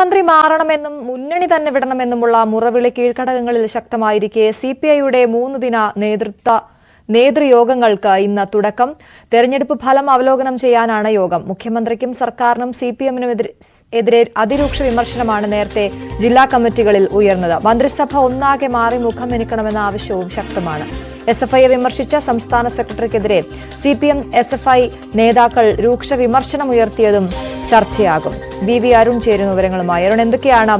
മുഖ്യമന്ത്രി മാറണമെന്നും മുന്നണി തന്നെ വിടണമെന്നുമുള്ള മുറവിളി കീഴ്ഘടകങ്ങളിൽ ശക്തമായിരിക്കെ സി പി ഐയുടെ മൂന്ന് ദിന നേതൃത്വ നേതൃയോഗങ്ങൾക്ക് ഇന്ന് തുടക്കം. തെരഞ്ഞെടുപ്പ് ഫലം അവലോകനം ചെയ്യാനാണ് യോഗം. മുഖ്യമന്ത്രിക്കും സർക്കാരിനും സി പി എമ്മിനും എതിരെ അതിരൂക്ഷ വിമർശനമാണ് നേരത്തെ ജില്ലാ കമ്മിറ്റികളിൽ ഉയർന്നത്. മന്ത്രിസഭ ഒന്നാകെ മാറി മുഖം എനിക്കണമെന്ന ആവശ്യവും ശക്തമാണ്. എസ് എഫ് ഐയെ വിമർശിച്ച സംസ്ഥാന സെക്രട്ടറിക്കെതിരെ C P M S F I നേതാക്കൾ രൂക്ഷ വിമർശനമുയർത്തിയതും ചർച്ചയാകും. ബി വി അരുൺ ചേരുന്ന വിവരങ്ങളുമായി. അരുൺ എന്തൊക്കെയാണ്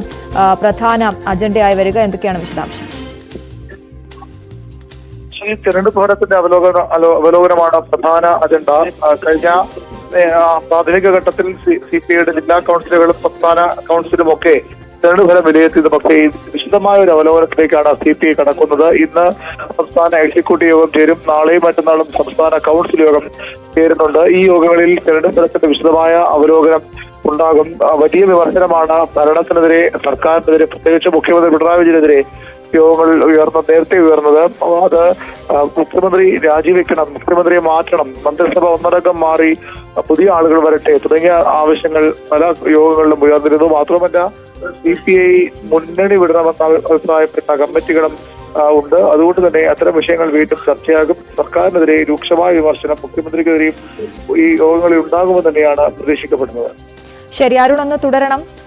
പ്രധാന അജണ്ടയായി വരിക? എന്തൊക്കെയാണ് വിശദാംശം? ഈ തിരഞ്ഞെടുപ്പ് ഫലത്തിന്റെ അവലോകന അവലോകനമാണ് പ്രധാന അജണ്ട. കഴിഞ്ഞ പ്രാഥമിക ഘട്ടത്തിൽ സി പി ഐയുടെ ജില്ലാ കൗൺസിലുകളും സംസ്ഥാന കൗൺസിലും ഒക്കെ തെരഞ്ഞെടുപ്പ് വിലയിരുത്തിയത്. പക്ഷേ വിശദമായ ഒരു അവലോകനത്തിലേക്കാണ് സി പി ഐ കടക്കുന്നത്. ഇന്ന് സംസ്ഥാന എക്സിക്യൂട്ടീവ് യോഗം ചേരും. നാളെയും മറ്റന്നാളും സംസ്ഥാന കൗൺസിൽ യോഗം ചേരുന്നുണ്ട്. ഈ യോഗങ്ങളിൽ തെരഞ്ഞെടുപ്പ് ഫലത്തിന്റെ വിശദമായ അവലോകനം ഉണ്ടാകും. വലിയ വിമർശനമാണ് ഭരണത്തിനെതിരെ സർക്കാരിനെതിരെ പ്രത്യേകിച്ച് മുഖ്യമന്ത്രി പിണറായി വിജയനെതിരെ യോഗങ്ങൾ ഉയർന്ന നേരത്തെ ഉയർന്നത്. അത് മുഖ്യമന്ത്രി രാജിവെക്കണം മുഖ്യമന്ത്രിയെ മാറ്റണം മന്ത്രിസഭ ഒന്നടങ്കം മാറി പുതിയ ആളുകൾ വരട്ടെ തുടങ്ങിയ ആവശ്യങ്ങൾ പല യോഗങ്ങളിലും ഉയർന്നിരുന്നു. മാത്രമല്ല സി പി ഐ മുന്നണി വിടണമെന്ന അഭിപ്രായപ്പെട്ട കമ്മിറ്റികളും ഉണ്ട്. അതുകൊണ്ട് തന്നെ അത്തരം വിഷയങ്ങൾ വീണ്ടും ചർച്ചയാകും. സർക്കാരിനെതിരെ രൂക്ഷമായ വിമർശനം മുഖ്യമന്ത്രിക്കെതിരെയും ഈ യോഗങ്ങളിൽ ഉണ്ടാകുമെന്ന് തന്നെയാണ് പ്രതീക്ഷിക്കപ്പെടുന്നത്. ശരി അരുൺ ഒന്ന് തുടരണം.